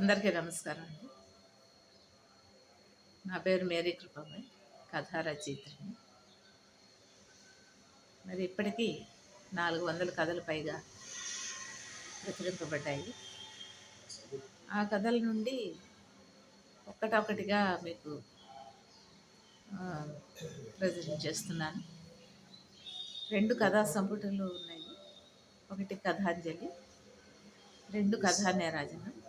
అందరికీ నమస్కారం అండి. నా పేరు మేరీ కృపమ్మ కథా రచయిత్రిని మరి ఇప్పటికీ నాలుగు వందల కథలు పైగా ప్రచురింపబడ్డాయి. ఆ కథల నుండి ఒక్కటొక్కటిగా మీకు ప్రజెంట్ చేస్తున్నాను. రెండు కథా సంపుటలు ఉన్నాయి. ఒకటి కథాంజలి రెండు కథా నేరాజనం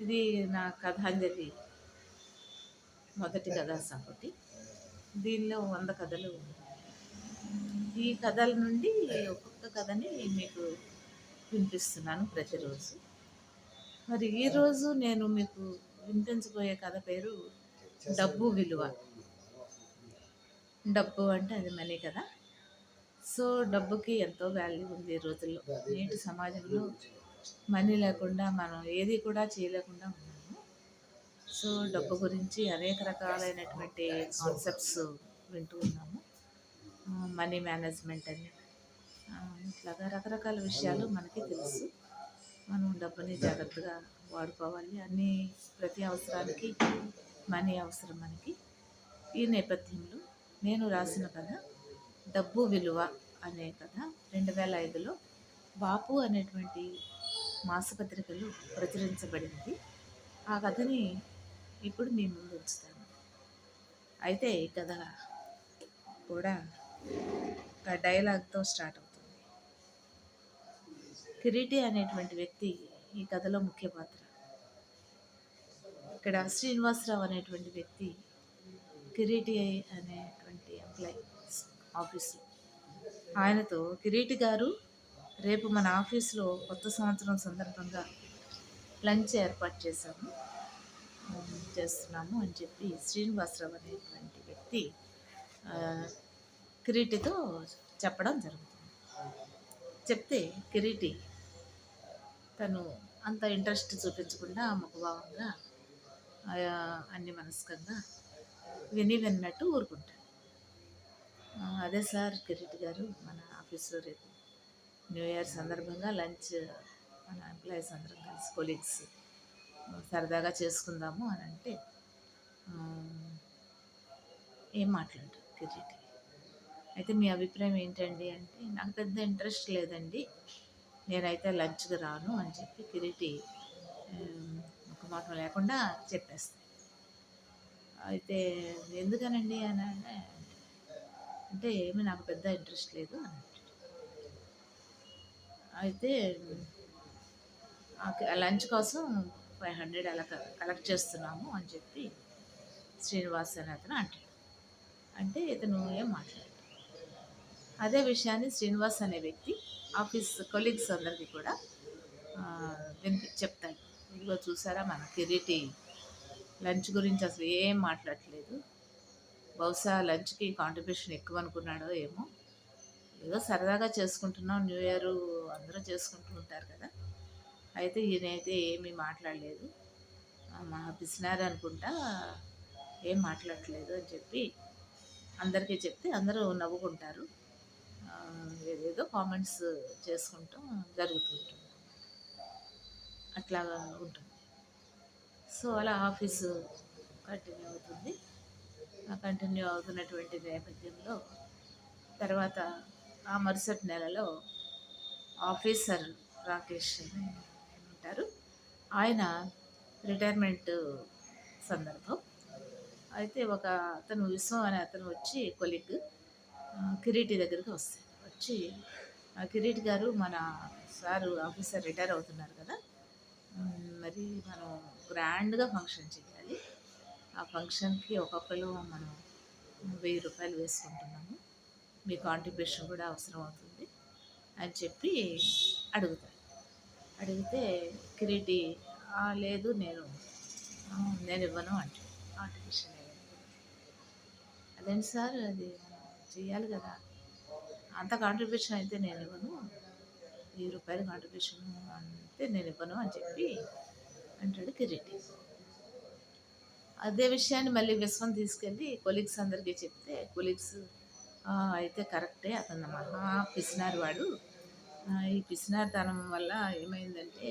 ఇది నా కథాంజలి మొదటి కథ సపోటి దీనిలో వంద కథలు ఈ కథల నుండి ఒక్కొక్క కథని మీకు వినిపిస్తున్నాను ప్రతిరోజు. మరి ఈరోజు నేను మీకు వినిపించబోయే కథ పేరు డబ్బు విలువ. డబ్బు అంటే అది మనీ కదా. సో డబ్బుకి ఎంతో వాల్యూ ఉంది ఈ రోజుల్లో. నేటి సమాజంలో? మనీ లేకుండా మనం ఏది కూడా చేయలేకుండా ఉన్నాము. సో డబ్బు గురించి అనేక రకాలైనటువంటి కాన్సెప్ట్స్ వింటూ ఉన్నాము. మనీ మేనేజ్మెంట్ అని. ఇట్లాగా రకరకాల విషయాలు మనకి తెలుసు. మనం డబ్బుని జాగ్రత్తగా వాడుకోవాలి. అన్ని ప్రతి అవసరానికి మనీ అవసరం మనకి. ఈ నేపథ్యంలో నేను రాసిన కథ డబ్బు విలువ అనే కథ. రెండు వేల ఐదులో బాపు అనేటువంటి మాసపత్రికలు ప్రచురించబడింది ఆ కథని ఇప్పుడు మీ ముందు ఉంచుతాను. అయితే ఈ కథ కూడా ఒక డైలాగ్తో స్టార్ట్ అవుతుంది. కిరీటి అనేటువంటి వ్యక్తి ఈ కథలో ముఖ్య పాత్ర. ఇక్కడ శ్రీనివాసరావు అనేటువంటి వ్యక్తి కిరీటి అనేటువంటి ఎంప్లాయీ ఆఫీసు. ఆయనతో కిరీటి గారు రేపు మన ఆఫీస్లో కొత్త సంవత్సరం సందర్భంగా లంచ్ ఏర్పాటు చేశాము. చేస్తున్నాము అని చెప్పి శ్రీనివాసరావు అనేటువంటి వ్యక్తి కిరీటితో చెప్పడం జరుగుతుంది. చెప్తే కిరీటి తను అంత ఇంట్రెస్ట్ చూపించకుండా ముఖభావంగా అన్ని మనస్కంగా విని విన్నట్టు ఊరుకుంటాడు. అదే సార్ కిరీటి గారు మన ఆఫీస్లో రేపు న్యూ ఇయర్ సందర్భంగా లంచ్ మన ఎంప్లాయీస్ అందరం కలిసి కొలీగ్స్ సరదాగా చేసుకుందాము అని అంటే ఏం మాట్లాడరు కిరీటి అయితే మీ అభిప్రాయం ఏంటండి అంటే నాకు పెద్ద ఇంట్రెస్ట్ లేదండి. నేనైతే లంచ్కి రాను అని చెప్పి కిరీటి ఒక మాట లేకుండా చెప్పేస్తాను అయితే ఎందుకనండి అని అంటే అంటే ఏమి నాకు పెద్ద ఇంట్రెస్ట్ లేదు అని. అయితే లంచ్ కోసం ఫైవ్ హండ్రెడ్ అలా కలెక్ట్ చేస్తున్నాము అని చెప్పి శ్రీనివాస్ అని అతను అంటాడు. అంటే ఇతను ఏం మాట్లాడాడు. అదే విషయాన్ని శ్రీనివాస్ అనే వ్యక్తి ఆఫీస్ కొలీగ్స్ అందరికీ కూడా వినిపి చెప్తాడు. ఇదిగో చూసారా మన కిరీటి లంచ్ గురించి అసలు ఏం మాట్లాడట్లేదు. బహుశా లంచ్కి కాంట్రిబ్యూషన్ ఎక్కువ అనుకున్నాడో ఏమో. ఏదో సరదాగా చేసుకుంటున్నాం న్యూ ఇయర్ అందరూ చేసుకుంటూ ఉంటారు కదా. అయితే ఈయనైతే ఏమీ మాట్లాడలేదు. మా బిసినారు అనుకుంటా ఏం మాట్లాడట్లేదు అని చెప్పి అందరికీ చెప్తే అందరూ నవ్వుకుంటారు. ఏదేదో కామెంట్స్ చేసుకుంటాం జరుగుతుంటుంది. అట్లా ఉంటుంది. సో అలా ఆఫీసు కంటిన్యూ అవుతుంది. ఆ కంటిన్యూ అవుతున్నటువంటి నేపథ్యంలో తర్వాత ఆ మరుసటి నెలలో ఆఫీసర్ రాకేష్ అని ఉంటారు. ఆయన రిటైర్మెంట్ సందర్భం. అయితే ఒక అతను విశ్వం అనే అతను వచ్చి కొలిక్ కిరీటి దగ్గరికి వస్తాడు. వచ్చి "ఆ, కిరీటి గారు మన సారు ఆఫీసర్ రిటైర్ అవుతున్నారు కదా. మరి మనం గ్రాండ్గా ఫంక్షన్ చేయాలి. ఆ ఫంక్షన్కి ఒక్కొక్కరు మనం వెయ్యి రూపాయలు వేసుకుంటున్నాము. మీ కాంట్రిబ్యూషన్ కూడా అవసరం అవుతుంది అని చెప్పి అడుగుతాను అడిగితే కిరీటి లేదు నేను నేను ఇవ్వను అంటే కాంట్రిబ్యూషన్ అదేంటి సార్? అది చేయాలి కదా. అంత కాంట్రిబ్యూషన్ అయితే నేను ఇవ్వను. వెయ్యి రూపాయలు కాంట్రిబ్యూషన్ అంటే నేను ఇవ్వను అని చెప్పి అంటాడు కిరీటి. అదే విషయాన్ని మళ్ళీ విశ్వం తీసుకెళ్ళి కొలీగ్స్ అందరికీ చెప్తే కొలీగ్స్ అయితే కరెక్టే. అతను మహా పిసినారు వాడు. ఈ పిసినారితనం వల్ల ఏమైందంటే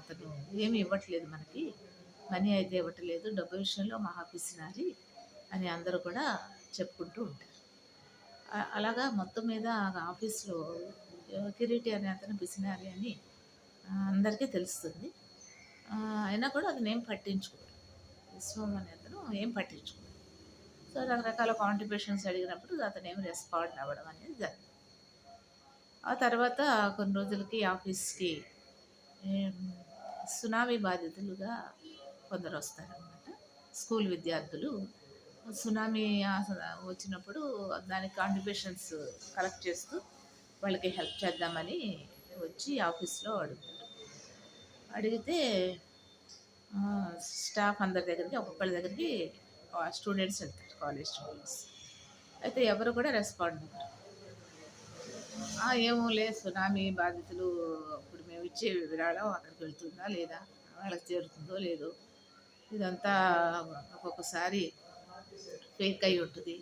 అతను ఏమి ఇవ్వట్లేదు మనకి. మనీ అయితే ఇవ్వట్లేదు. డబ్బు విషయంలో మహా పిసినారి అని అందరూ కూడా చెప్పుకుంటూ ఉంటారు. అలాగా మొత్తం మీద ఆఫీస్లో కిరీటి అనే అతను పిసినారి అని అందరికీ తెలుస్తుంది. అయినా కూడా అతను ఏం పట్టించుకోడు. విశ్వం అనే అతను ఏం పట్టించుకోడు. సో రకరకాల కాంట్రిబ్యూషన్స్ అడిగినప్పుడు అతను ఏం రెస్పాండ్ అవ్వడం అనేది జరిగింది. ఆ తర్వాత కొన్ని రోజులకి ఆఫీస్కి సునామీ బాధితులుగా కొందరు వస్తారనమాట స్కూల్ విద్యార్థులు. సునామీ వచ్చినప్పుడు దానికి కాంట్రిబ్యూషన్స్ కలెక్ట్ చేస్తూ వాళ్ళకి హెల్ప్ చేద్దామని వచ్చి ఆఫీస్లో అడుగుతారు. అడిగితే స్టాఫ్ అందరి దగ్గరికి ఒక్కొక్కరి దగ్గరికి స్టూడెంట్స్ వెళ్తారు. కాలేజ్ స్టూడెంట్స్ అయితే ఎవరు కూడా రెస్పాండ్ అవ్వరు ఏమో లేదు సునామీ బాధితులు ఇప్పుడు మేము ఇచ్చే విరాళం అక్కడికి వెళ్తుందా లేదా? వాళ్ళకి చేరుతుందో లేదో? ఇదంతా ఒక్కొక్కసారి ఫేక్ అయి ఉంటుంది.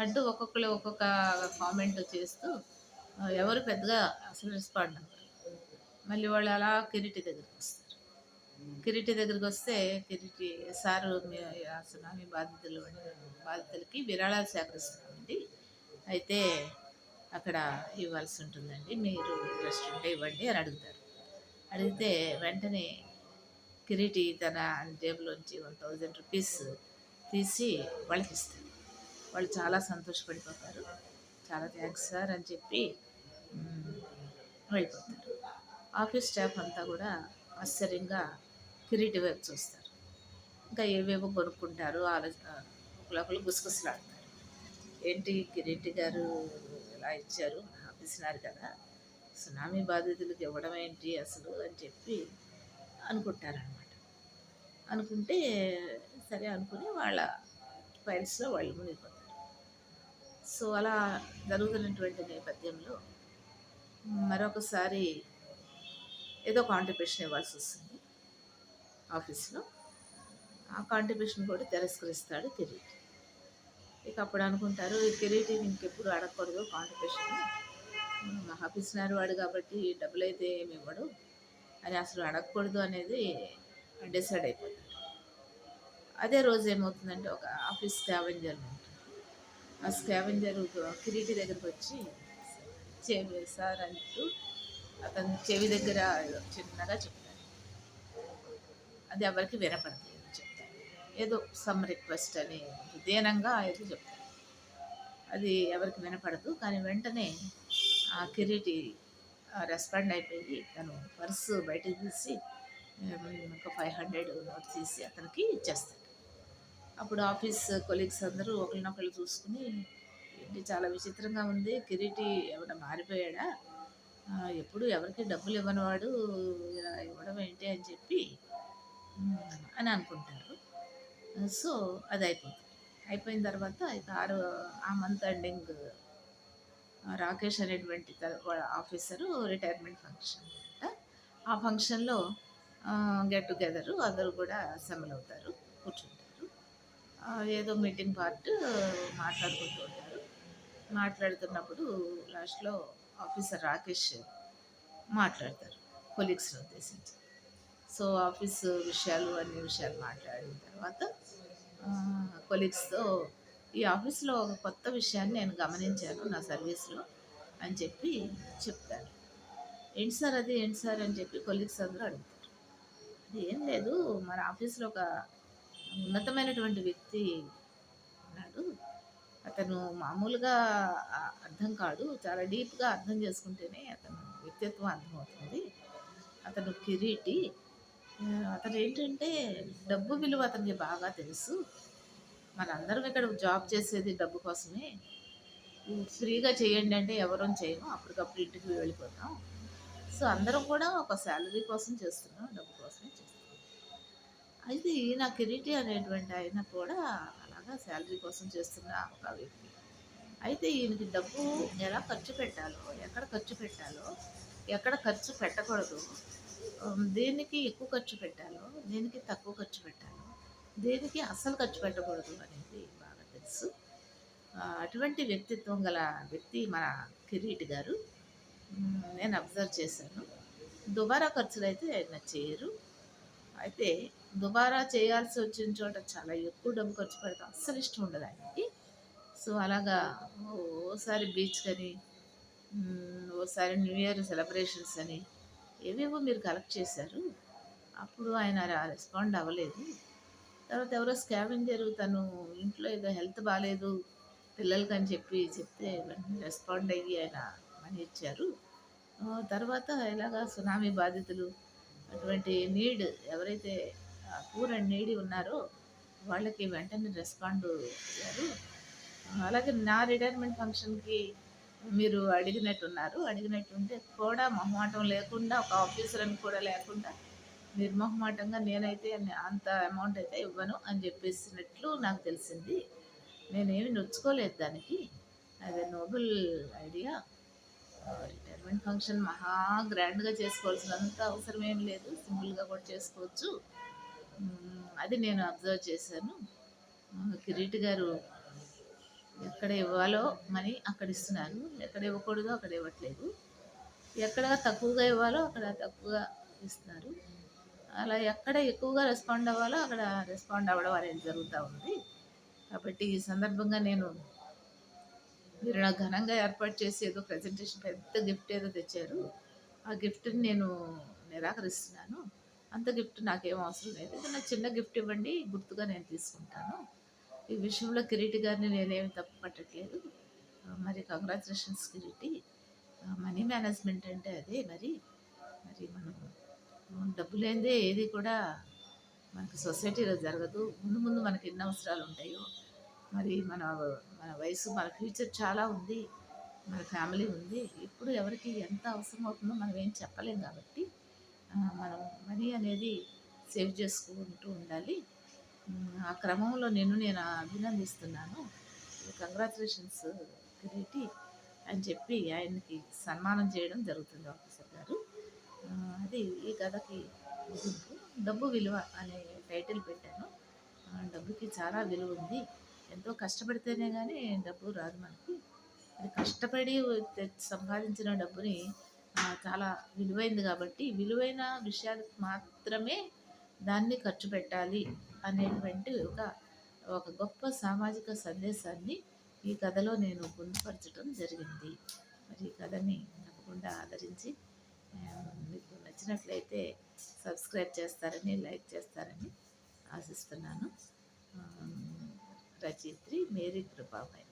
అంటూ ఒక్కొక్కరు ఒక్కొక్క కామెంట్ చేస్తూ ఎవరు పెద్దగా అసలు రెస్పాండ్ అవ్వరు మళ్ళీ వాళ్ళు అలా కిరీటి దగ్గరికి వస్తారు. కిరీటి దగ్గరికి వస్తే కిరీటి సారు మీ సునామీ బాధితులు బాధితులకి విరాళాలు సేకరిస్తున్నామండి. అయితే అక్కడ ఇవ్వాల్సి ఉంటుందండి. మీరు ఇంట్రెస్ట్ ఉంటే ఇవ్వండి అని అడుగుతారు. అడిగితే వెంటనే కిరీటి తన జేబులోంచి వన్ థౌజండ్ రూపీస్ తీసి వాళ్ళకి ఇస్తారు. వాళ్ళు చాలా సంతోషపడిపోతారు. చాలా థ్యాంక్స్ సార్ అని చెప్పి వెళ్ళిపోతారు. ఆఫీస్ స్టాఫ్ అంతా కూడా ఆశ్చర్యంగా కిరీటి వైపు చూస్తారు. ఇంకా ఏవేవో కొనుక్కుంటారు ఆలోచన ఒకళ్ళొకళ్ళు గుసగుసలాడతారు ఏంటి కిరీటి గారు ఇలా ఇచ్చారు? ఆఫీసినారు కదా. సునామీ బాధితులకు ఇవ్వడం ఏంటి అసలు అని చెప్పి అనుకుంటారనమాట అనుకుంటే సరే అనుకుని వాళ్ళ ఫైల్స్లో వాళ్ళు మునిగిపోతారు. సో అలా జరుగుతున్నటువంటి నేపథ్యంలో మరొకసారి ఏదో కాంట్రిబ్యూషన్ ఇవ్వాల్సి వస్తుంది. ఆఫీస్లో. ఆ కాంట్రిబ్యూషన్ కూడా తిరస్కరిస్తాడు కిరీటి ఇక అప్పుడు అనుకుంటారు ఈ కిరీటి ఇంకెప్పుడు అడగకూడదు కాంట్రిబ్యూషన్ ఆఫీస్నారు వాడు కాబట్టి డబ్బులు అయితే ఏమి ఇవ్వడు. అని అసలు అడగకూడదు అనేది డిసైడ్ అయిపోతాడు. అదే రోజు ఏమవుతుందంటే ఒక ఆఫీస్ స్కావెంజర్ ఉంటుంది. ఆ స్కావెంజర్ కిరీటి దగ్గరకు వచ్చి చెవి సార్ అంటూ అతను చెవి దగ్గర చిన్నగా చెప్తాడు అది ఎవరికి వినపడదు అని చెప్తాడు ఏదో సమ్ రిక్వెస్ట్ అని దీనంగా ఏదో చెప్తాను అది ఎవరికి వినపడదు. కానీ వెంటనే ఆ కిరీటి రెస్పాండ్ అయిపోయి తను పర్సు బయటకు తీసి ఒక ఫైవ్ హండ్రెడ్ నోట్ తీసి అతనికి ఇచ్చేస్తాడు. అప్పుడు ఆఫీస్ కొలీగ్స్ అందరూ ఒకరినొకరు చూసుకుని ఏంటి చాలా విచిత్రంగా ఉంది. కిరీటి ఎవడ మారిపోయాడా? ఎప్పుడు ఎవరికి డబ్బులు ఇవ్వనివాడు? ఇలా ఇవ్వడం ఏంటి? అని చెప్పి అని అనుకుంటారు. సో అది అయిపోతుంది అయిపోయిన తర్వాత ఇక ఆరు ఆ మంత్ ఎండింగ్ రాకేష్ అనేటువంటి ఆఫీసరు రిటైర్మెంట్ ఫంక్షన్ అనమాట ఆ ఫంక్షన్లో గెట్ టుగెదరు అందరూ కూడా అసెంబ్లీ అవుతారు కూర్చుంటారు. ఏదో మీటింగ్ పార్ట్ మాట్లాడుకుంటూ ఉంటారు. మాట్లాడుతున్నప్పుడు లాస్ట్లో ఆఫీసర్ రాకేష్ మాట్లాడతారు కొలీగ్స్ని ఉద్దేశించి. సో ఆఫీస్ విషయాలు అన్ని విషయాలు మాట్లాడిన తర్వాత కొలీగ్స్తో ఈ ఆఫీస్లో ఒక కొత్త విషయాన్ని నేను గమనించాను నా సర్వీస్లో అని చెప్పి చెప్తాను ఏంటి సార్ అది? ఏంటి సార్? అని చెప్పి కొలీగ్స్ అందరూ అడుగుతారు. అది ఏం లేదు మన ఆఫీస్లో ఒక ఉన్నతమైనటువంటి వ్యక్తి ఉన్నాడు. అతను మామూలుగా అర్థం కాడు చాలా డీప్గా అర్థం చేసుకుంటేనే అతను వ్యక్తిత్వం అర్థమవుతుంది. అతను కిరీటి అతను ఏంటంటే డబ్బు విలువ అతనికి బాగా తెలుసు. మనందరం ఇక్కడ జాబ్ చేసేది డబ్బు కోసమే. ఫ్రీగా చేయండి అంటే ఎవరూ చేయము అప్పటికప్పుడు ఇంటికి వెళ్ళిపోతాం. సో అందరం కూడా ఒక శాలరీ కోసం చేస్తున్నాం డబ్బు కోసమే చేస్తున్నాం. అయితే ఈయన కిరీటి అనేటువంటి ఆయన కూడా అలాగా శాలరీ కోసం చేస్తున్న ఒక వ్యక్తి. అయితే ఈయనకి డబ్బు ఎలా ఖర్చు పెట్టాలో ఎక్కడ ఖర్చు పెట్టాలో ఎక్కడ ఖర్చు పెట్టకూడదు దేనికి ఎక్కువ ఖర్చు పెట్టాలో దేనికి తక్కువ ఖర్చు పెట్టాలో దేనికి అస్సలు ఖర్చు పెట్టకూడదు అనేది బాగా తెలుసు. అటువంటి వ్యక్తిత్వం గల వ్యక్తి మన కిరీట్ గారు. నేను అబ్జర్వ్ చేశాను. దుబారా ఖర్చులు అయితే ఆయన చేయరు. అయితే దుబారా చేయాల్సి వచ్చిన చోట చాలా ఎక్కువ డబ్బు ఖర్చు పెడతాం. అస్సలు ఇష్టం ఉండదు ఆయనకి. సో అలాగా ఓసారి బీచ్ అని ఓసారి న్యూ ఇయర్ సెలబ్రేషన్స్ అని ఏవేవో మీరు కలెక్ట్ చేశారు. అప్పుడు ఆయన రెస్పాండ్ అవ్వలేదు. తర్వాత ఎవరో స్కావెంజర్ తను ఇంట్లో ఏదో హెల్త్ బాగాలేదు పిల్లలకి అని చెప్పి చెప్తే వెంటనే రెస్పాండ్ అయ్యి ఆయన మనీ ఇచ్చారు. తర్వాత ఇలాగా సునామీ బాధితులు అటువంటి నీడ్ ఎవరైతే పూర్ అండ్ నీడి ఉన్నారో వాళ్ళకి వెంటనే రెస్పాండ్ అయ్యారు. అలాగే నా రిటైర్మెంట్ ఫంక్షన్కి మీరు అడిగినట్టున్నారు. అడిగినట్టుంటే కూడా మొహమాటం లేకుండా ఒక ఆఫీసర్ అని కూడా లేకుండా నిర్మోహమాటంగా నేనైతే అంత అమౌంట్ అయితే ఇవ్వను అని చెప్పేసినట్లు నాకు తెలిసింది. నేనేమి నొచ్చుకోలేదు దానికి. అదే నోబుల్ ఐడియా. రిటైర్మెంట్ ఫంక్షన్ మహా గ్రాండ్గా చేసుకోవాల్సినంత అవసరం ఏం లేదు. సింపుల్గా కూడా చేసుకోవచ్చు. అది నేను అబ్జర్వ్ చేశాను. కిరీట్ గారు ఎక్కడ ఇవ్వాలో మనీ అక్కడ ఇస్తున్నారు. ఎక్కడ ఇవ్వకూడదో అక్కడ ఇవ్వట్లేదు. ఎక్కడ తక్కువగా ఇవ్వాలో అక్కడ తక్కువగా ఇస్తున్నారు. అలా ఎక్కడ ఎక్కువగా రెస్పాండ్ అవ్వాలో అక్కడ రెస్పాండ్ అవ్వడం అనేది జరుగుతూ ఉంది. కాబట్టి ఈ సందర్భంగా నేను మీరు నాకు ఘనంగా ఏర్పాటు చేసి ఏదో ప్రజెంటేషన్ పెద్ద గిఫ్ట్ ఏదో తెచ్చారు. ఆ గిఫ్ట్ని నేను నిరాకరిస్తున్నాను. అంత గిఫ్ట్ నాకేం అవసరం లేదు. ఏదైనా చిన్న గిఫ్ట్ ఇవ్వండి గుర్తుగా నేను తీసుకుంటాను. ఈ విషయంలో కిరీటి గారిని నేనేమి తప్పు పట్టట్లేదు. మరి కంగ్రాచులేషన్స్ కిరీటి. మనీ మేనేజ్మెంట్ అంటే అదే మరి. మరి మనం డబ్బు లేనిదే ఏది కూడా మనకి సొసైటీలో జరగదు. ముందు ముందు మనకి ఎన్ని అవసరాలు ఉంటాయో. మరి మన మన వయసు మన ఫ్యూచర్ చాలా ఉంది. మన ఫ్యామిలీ ఉంది. ఇప్పుడు ఎవరికి ఎంత అవసరం అవుతుందో మనం ఏం చెప్పలేం కాబట్టి మనం మనీ అనేది సేవ్ చేసుకుంటూ ఉండాలి. ఆ క్రమంలో నేను నేను అభినందిస్తున్నాను. కంగ్రాచులేషన్స్ కిరీటి అని చెప్పి ఆయనకి సన్మానం చేయడం జరుగుతుంది ఆఫీసర్ గారు. అది ఈ కథకి ముగింపు. డబ్బు విలువ అనే టైటిల్ పెట్టాను. డబ్బుకి చాలా విలువ ఉంది. ఎంతో కష్టపడితేనే కానీ డబ్బు రాదు మనకి. అది కష్టపడి సంపాదించిన డబ్బుని చాలా విలువైంది కాబట్టి విలువైన విషయాలకు మాత్రమే దాన్ని ఖర్చు పెట్టాలి అనేటువంటి ఒక ఒక గొప్ప సామాజిక సందేశాన్ని ఈ కథలో నేను పొందుపరచడం జరిగింది. మరి ఈ కథని తప్పకుండా ఆదరించి మీకు నచ్చినట్లయితే సబ్స్క్రైబ్ చేస్తారని లైక్ చేస్తారని ఆశిస్తున్నాను. రచయిత్రి మేరీ కృపాబాయి